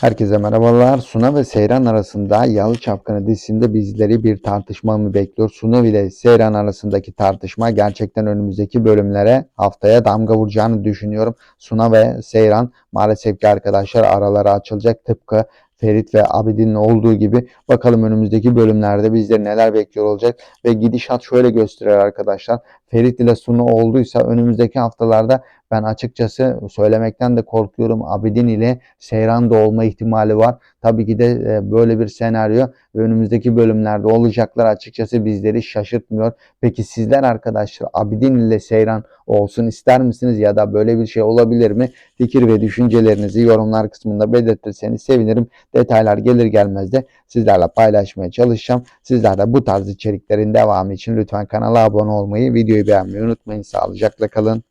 Herkese merhabalar. Suna ve Seyran arasında Yalı Çapkını dizisinde bizleri bir tartışma mı bekliyor? Suna ile Seyran arasındaki tartışma gerçekten önümüzdeki bölümlere haftaya damga vuracağını düşünüyorum. Suna ve Seyran maalesef ki arkadaşlar araları açılacak tıpkı Ferit ve Abidin'in olduğu gibi bakalım önümüzdeki bölümlerde bizleri neler bekliyor olacak ve gidişat şöyle gösteriyor arkadaşlar. Ferit ile Suna olduysa önümüzdeki haftalarda ben açıkçası söylemekten de korkuyorum. Abidin ile Seyran da olma ihtimali var. Tabii ki de e, böyle bir senaryo önümüzdeki bölümlerde olacaklar açıkçası bizleri şaşırtmıyor. Peki sizler arkadaşlar Abidin ile Seyran olsun ister misiniz ya da böyle bir şey olabilir mi? Fikir ve düşüncelerinizi yorumlar kısmında belirtirseniz sevinirim. Detaylar gelir gelmez de sizlerle paylaşmaya çalışacağım. Sizler de bu tarz içeriklerin devamı için lütfen kanala abone olmayı, videoyu beğenmeyi unutmayın. Sağlıcakla kalın.